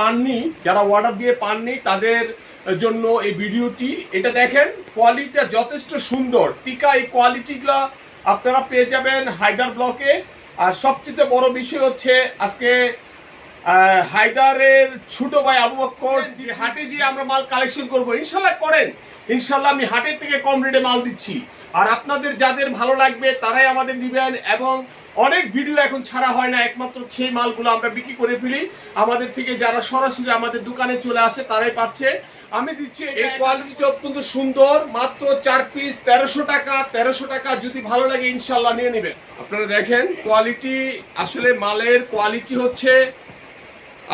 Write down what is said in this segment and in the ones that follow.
পাননি, যারা অর্ডার দিয়ে পাননি, তাদের জন্য এই ভিডিওটি। এটা দেখেন কোয়ালিটিটা যথেষ্ট সুন্দর। টিকা, এই কোয়ালিটিগুলো আপনারা পেয়ে যাবেন হায়দার ব্লকে। আর সবচেয়ে বড় বিষয় হচ্ছে, আজকে হায়দারের ছোট ভাই আবু বক্কর হাটে যে আমরা মাল কালেকশন করব। ইনশাল্লাহ করেন। ইনশাল্লাহ আমি হাটের থেকে কম রেটে মাল দিচ্ছি। আর আপনাদের যাদের ভালো লাগবে তারাই আমাদের দিবেন এবং অনেক ভিডিও এখন ছাড়া হয় না একমাত্র সেই মালগুলো আমরা বিক্রি করে ফেলি। আমাদের থেকে যারা সরাসরি আমাদের দোকানে চলে আসে তারাই পাচ্ছে। আমি দিচ্ছি এই কোয়ালিটিটা অত্যন্ত সুন্দর মাত্র চার পিস তেরোশো টাকা তেরোশো টাকা। যদি ভালো লাগে ইনশাল্লাহ নিয়ে নেবেন। আপনারা দেখেন কোয়ালিটি আসলে মালের কোয়ালিটি হচ্ছে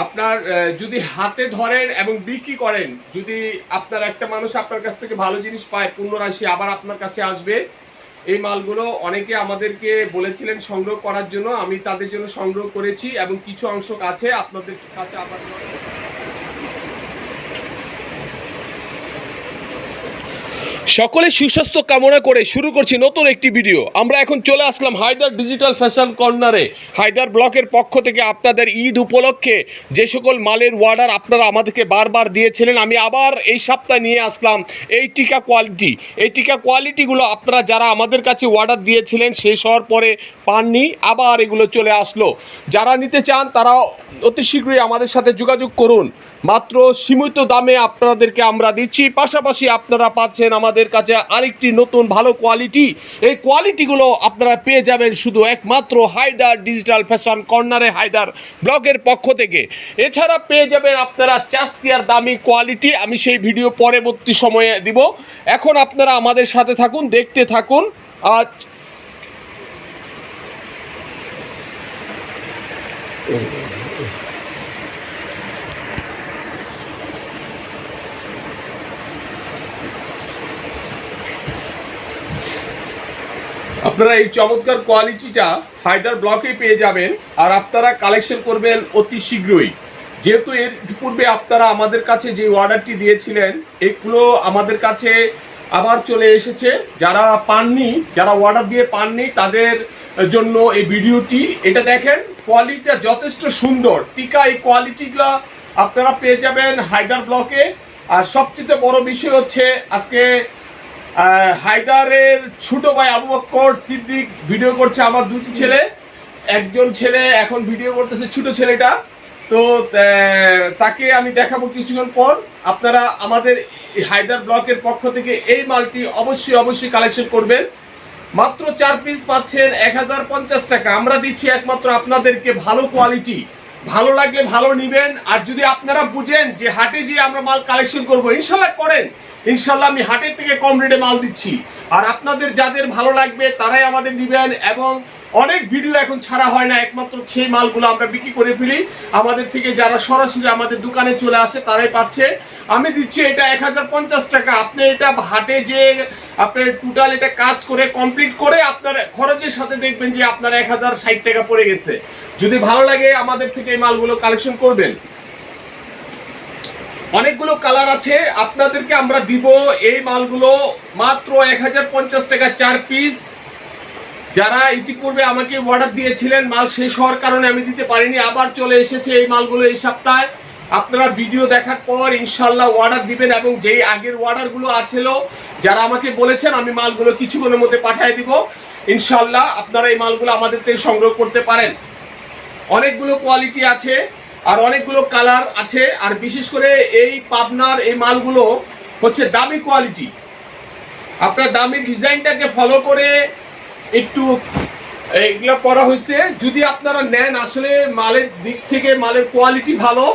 আপনার যদি হাতে ধরেন এবং বিক্রি করেন, যদি আপনার একটা মানুষ আপনার কাছ থেকে ভালো জিনিস পায় পুনরাশি আবার আপনার কাছে আসবে, এই মালগুলো অনেকে আমাদেরকে বলেছিলেন সংগ্রহ করার জন্য, আমি তাদের জন্য সংগ্রহ করেছি এবং কিছু অংশ আছে, আপনাদের কাছে আবার সকলে সুস্বাস্থ্য কামনা করে শুরু করছি নতুন একটি ভিডিও আমরা এখন চলে আসলাম হায়দার ডিজিটাল ফ্যাশন কর্নারে হায়দার ব্লকের পক্ষ থেকে আপনাদের ঈদ উপলক্ষে যে সকল মালের অর্ডার আপনারা আমাদেরকে বারবার দিয়েছিলেন, আমি আবার এই সপ্তাহে নিয়ে আসলাম এই টিকা কোয়ালিটি এই টিকা কোয়ালিটিগুলো আপনারা যারা আমাদের কাছে অর্ডার দিয়েছিলেন, শেষ হওয়ার পরে পাননি, আবার এগুলো চলে আসলো। যারা নিতে চান, তারা অতি শীঘ্রই আমাদের সাথে যোগাযোগ করুন। মাত্র সীমিত দামে আপনাদেরকে আমরা দিচ্ছি, পাশাপাশি আপনারা পাচ্ছেন আমাদের কাছে আরেকটি নতুন ভালো কোয়ালিটি এই কোয়ালিটিগুলো আপনারা পেয়ে যাবেন শুধু একমাত্র হায়দার ডিজিটাল ফ্যাশন কর্নারে হায়দার ব্লগের পক্ষ থেকে। এছাড়া পেয়ে যাবেন আপনারা চাষকিয়ার দামি কোয়ালিটি আমি সেই ভিডিও পরবর্তী সময়ে দিব। এখন আপনারা আমাদের সাথে থাকুন, দেখতে থাকুন। আজ আপনারা এই চমৎকার কোয়ালিটিটা হায়দার ব্লকে পেয়ে যাবেন আর আপনারা কালেকশন করবেন অতি শীঘ্রই। যেহেতু এর পূর্বে আপনারা আমাদের কাছে যে অর্ডারটি দিয়েছিলেন, এগুলো আমাদের কাছে আবার চলে এসেছে। যারা পাননি, যারা অর্ডার দিয়ে পাননি, তাদের জন্য এই ভিডিওটি। এটা দেখেন, কোয়ালিটিটা যথেষ্ট সুন্দর। টিকা এই কোয়ালিটিগুলো আপনারা পেয়ে যাবেন হায়দার ব্লকে। আর সবচেয়ে বড় বিষয় হচ্ছে, আজকে হায়দারের ছোট ভাই আবু বক্কর সিদ্দিক ভিডিও করছে আমার দুটি ছেলে। একজন ছেলে এখন ভিডিও করতেছে ছোট ছেলেটা। তো তাকে আমি দেখাবো কিছুক্ষণ পর। আপনারা আমাদের হায়দার ব্লকের পক্ষ থেকে এই মালটি অবশ্যই অবশ্যই কালেকশন করবেন। মাত্র চার পিস পাচ্ছেন এক হাজার পঞ্চাশ টাকা। আমরা দিচ্ছি একমাত্র আপনাদেরকে ভালো কোয়ালিটি ভালো লাগলে ভালো নিবেন, আর যদি আপনারা বুঝেন যে হাটে যে আমরা মাল কালেকশন করব, ইনশাল্লাহ করেন। ইনশাল্লাহ আমি হাটের থেকে কম রেটে মাল দিচ্ছি। আর আপনাদের যাদের ভালো লাগবে, তারাই আমাদের নিবেন এবং অনেক ভিডিও এখন ছাড়া হয় না, একমাত্র সেই মালগুলো আমরা বিক্রি করে ফেলি। আমাদের থেকে যারা সরাসরি আমাদের দোকানে চলে আসে, তারাই পাচ্ছে। আমি দিচ্ছি এটা এক হাজার পঞ্চাশ টাকা। আপনি এটা হাটে যে আপনার টোটাল এটা কাজ করে কমপ্লিট করে আপনার খরচের সাথে দেখবেন যে আপনার এক হাজার ষাট টাকা পড়ে গেছে। যদি ভালো লাগে আমাদের থেকে এই মালগুলো কালেকশন করবেন। অনেকগুলো কালার আছে, আপনাদেরকে আমরা দিব এই মালগুলো মাত্র এক হাজার পঞ্চাশ টাকা চার পিস যারা ইতিপূর্বে আমাকে অর্ডার দিয়েছিলেন, মাল শেষ হওয়ার কারণে আমি দিতে পারিনি, আবার চলে এসেছে এই মালগুলো এই সপ্তাহে। আপনারা ভিডিও দেখার পর ইনশাল্লাহ অর্ডার দিবেন এবং যেই আগের অর্ডারগুলো আছিল, যারা আমাকে বলেছেন, আমি মালগুলো কিছুক্ষণের মধ্যে পাঠিয়ে দিব। ইনশাল্লাহ আপনারা এই মালগুলো আমাদের থেকে সংগ্রহ করতে পারেন। অনেকগুলো কোয়ালিটি আছে আর অনেকগুলো কালার আছে, আর বিশেষ করে এই পাবনার এই মালগুলো হচ্ছে দামি কোয়ালিটি আপনার দামি ডিজাইনটাকে ফলো করে একটু এগুলো করা হয়েছে যদি আপনারা নেন, আসলে মালের দিক থেকে মালের কোয়ালিটি ভালো।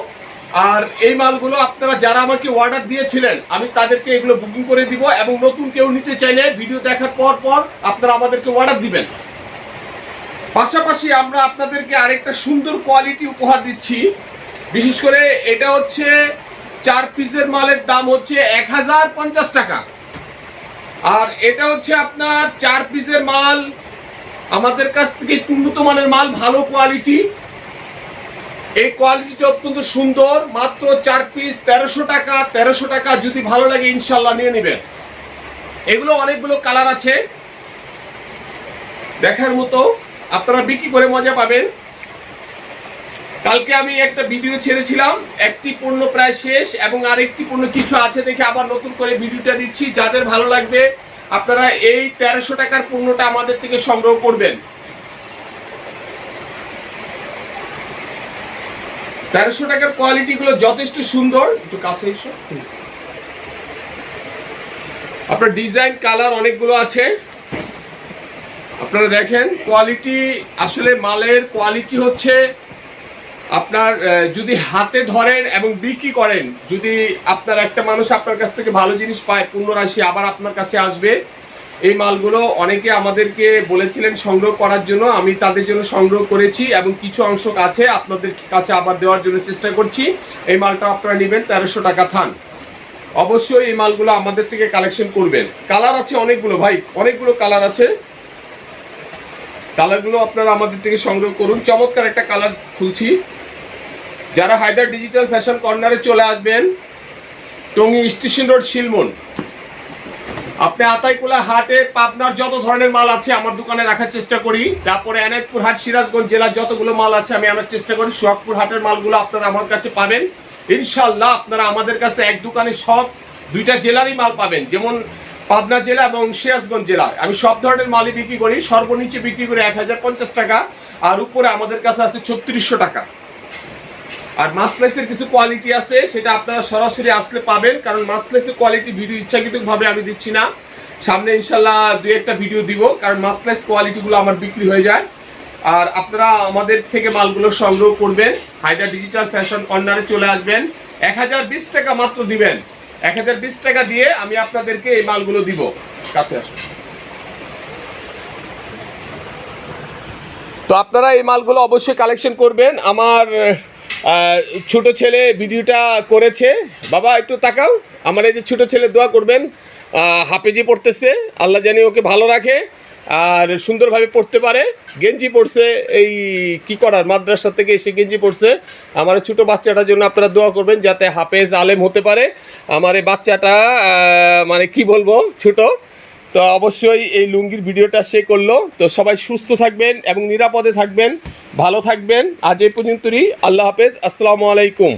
আর এই মালগুলো আপনারা যারা আমাকে অর্ডার দিয়েছিলেন, আমি তাদেরকে এগুলো বুকিং করে দিব এবং নতুন কেউ নিতে চাইলে ভিডিও দেখার পর পর আপনারা আমাদেরকে অর্ডার দিবেন। পাশাপাশি আমরা আপনাদেরকে আরেকটা সুন্দর কোয়ালিটি উপহার দিচ্ছি। বিশেষ করে এটা হচ্ছে চার পিসের মালের দাম হচ্ছে এক হাজার পঞ্চাশ টাকা। আর এটা হচ্ছে আপনার চার পিসের মাল। আমাদের কাছ থেকে একটু উন্নত মানের মাল, ভালো কোয়ালিটি এই কোয়ালিটিটা অত্যন্ত সুন্দর। মাত্র চার পিস, তেরোশো টাকা তেরোশো টাকা। যদি ভালো লাগে ইনশাল্লাহ নিয়ে নেবেন। এগুলো অনেকগুলো কালার আছে। দেখার মতো আপনারা বিক্রি করে মজা পাবেন। কালকে আমি একটা ভিডিও ছেড়েছিলাম, একটি পণ্য প্রায় শেষ এবং আরেকটি পণ্য কিছু আছে দেখে আবার নতুন করে ভিডিওটা দিচ্ছি। যাদের ভালো লাগবে, আপনারা এই তেরোশো টাকার পণ্যটা আমাদের থেকে সংগ্রহ করবেন। তেরোশো টাকার কোয়ালিটি গুলো যথেষ্ট সুন্দর। একটু কাছে এসো। আপনার ডিজাইন কালার অনেকগুলো আছে। আপনারা দেখেন কোয়ালিটি আসলে মালের কোয়ালিটি হচ্ছে আপনার যদি হাতে ধরেন এবং বিক্রি করেন, যদি আপনার একটা মানুষ আপনার কাছ থেকে ভালো জিনিস পায় পূর্ণ রাশি আবার আপনার কাছে আসবে। এই মালগুলো অনেকে আমাদেরকে বলেছিলেন সংগ্রহ করার জন্য। আমি তাদের জন্য সংগ্রহ করেছি এবং কিছু অংশ আছে আপনাদের কাছে আবার দেওয়ার জন্য চেষ্টা করছি। এই মালটা আপনারা নেবেন, তেরোশো টাকা থান। অবশ্যই এই মালগুলো আমাদের থেকে কালেকশন করবেন। কালার আছে অনেকগুলো ভাই, অনেকগুলো কালার আছে। কালারগুলো আপনারা আমাদের থেকে সংগ্রহ করুন। চমৎকার একটা কালার খুলছি। যারা হায়দার ডিজিটাল ফ্যাশন কর্নারে চলে আসবেন, টঙ্গী স্টেশন রোড শিলমন আপনি আতাইকুলা হাটে পাবনার যত ধরনের মাল আছে আমার দোকানে রাখার চেষ্টা করি। তারপরে এনায়তপুর হাট, সিরাজগঞ্জ জেলার যতগুলো মাল আছে আমি আনার চেষ্টা করি। সোহাগপুর হাটের মালগুলো আপনারা আমার কাছে পাবেন। ইনশাল্লাহ আপনারা আমাদের কাছে এক দোকানে সব দুইটা জেলারই মাল পাবেন। যেমন পাবনা জেলা এবং সিরাজগঞ্জ জেলা। আমি সব ধরনের মালই বিক্রি করি। সর্বনিচে বিক্রি করি এক হাজার পঞ্চাশ টাকা। আর উপরে আমাদের কাছে আছে ছত্রিশশো টাকা। আর মাসলেসের কিছু কোয়ালিটি আছে, সেটা আপনারা সরাসরি আসলে পাবেন, কারণ মাসলেসের কোয়ালিটি ভিডিও ইচ্ছাকৃতভাবে আমি দিচ্ছি না। সামনে ইনশাল্লাহ দুই একটা ভিডিও দিব, কারণ মাসলেস কোয়ালিটিগুলো আমার বিক্রি হয়ে যায়। আর আপনারা আমাদের থেকে মালগুলো সংগ্রহ করবেন, হায়দার ডিজিটাল ফ্যাশন কর্নারে চলে আসবেন। এক হাজার বিশ টাকা মাত্র দিবেন। এক হাজার বিশ টাকা দিয়ে আমি আপনাদেরকে এই মালগুলো দিব। কাছে আসুন। তো আপনারা এই মালগুলো অবশ্যই কালেকশন করবেন। আমার ছোট ছেলে ভিডিওটা করেছে। বাবা, একটু তাকাও। আমার এই যে ছোট ছেলে দোয়া করবেন। হাফেজি পড়তেছে। আল্লাহ জানি ওকে ভালো রাখে আর সুন্দরভাবে পড়তে পারে। গেঞ্জি পড়ছে এই কি করার, মাদ্রাসা থেকে এসে গেঞ্জি পড়ছে আমার ছোট বাচ্চাটার জন্য আপনারা দোয়া করবেন যাতে হাফেজ আলেম হতে পারে। আমার এই বাচ্চাটা মানে কি বলব, ছোট। তো অবশ্যই এই লুঙ্গির ভিডিওটা সে করল। তো সবাই সুস্থ থাকবেন এবং নিরাপদে থাকবেন, ভালো থাকবেন। আজ এই পর্যন্তই। আল্লাহ হাফেজ। আসসালামু আলাইকুম।